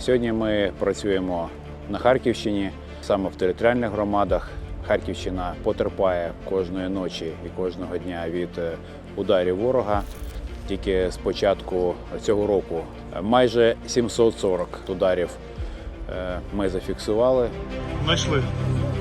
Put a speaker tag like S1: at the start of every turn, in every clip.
S1: Сьогодні ми працюємо на Харківщині, саме в територіальних громадах. Харківщина потерпає кожної ночі і кожного дня від е, ударів ворога. Тільки з початку цього року е, майже 740 ударів е, ми зафіксували.
S2: Знайшли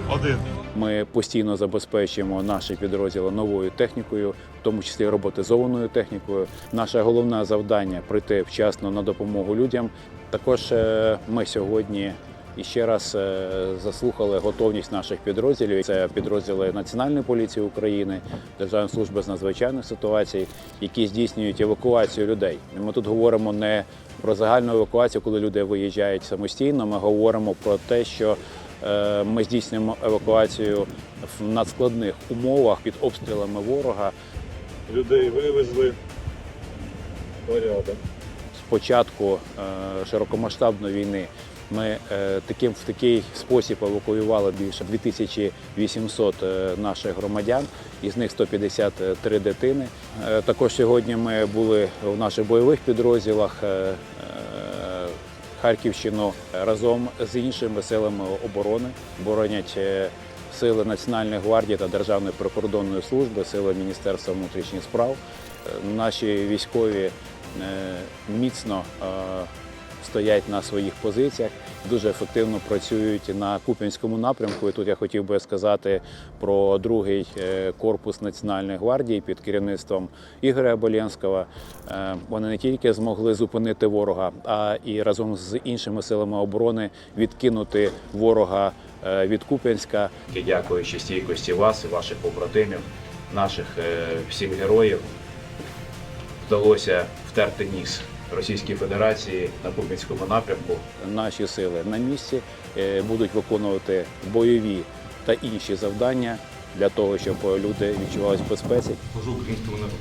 S2: один.
S1: Ми постійно забезпечуємо наші підрозділи новою технікою, в тому числі роботизованою технікою. Наше головне завдання прийти вчасно на допомогу людям. Також е, ми сьогодні іще раз е, заслухали готовність наших підрозділів. Це підрозділи Національної поліції України, Державної служби з надзвичайних ситуацій, які здійснюють евакуацію людей. Ми тут говоримо не про загальну евакуацію, коли люди виїжджають самостійно. Ми говоримо про те, що Ми здійснюємо евакуацію в надскладних умовах під обстрілами ворога.
S2: Людей вивезли. Порядок.
S1: З початку е, широкомасштабної війни ми е, таким в такий спосіб евакуювали більше 2800 е, наших громадян, із них 153 дитини. Е, Також сьогодні ми були в наших бойових підрозділах. Е, е, Харківщину разом з іншими силами оборони боронять е, сили Національної гвардії та Державної прикордонної служби, сили Міністерства внутрішніх справ. Е, Наші військові міцно стоять на своїх позиціях, дуже ефективно працюють на Куп'янському напрямку. І тут я хотів би сказати про другий е, корпус Національної гвардії під керівництвом Ігоря Боленського. Е, Вони не тільки змогли зупинити ворога, а і разом з іншими силами оборони відкинути ворога е, від Куп'янська. Дякуючи стійкості вас і ваших побратимів, наших всіх героїв, вдалося втерти ніс Російській Федерації на Куп'янському напрямку. Наші сили на місці е, будуть виконувати бойові та інші завдання для того, щоб люди відчувалися в безпеці.
S2: Служу українському народу.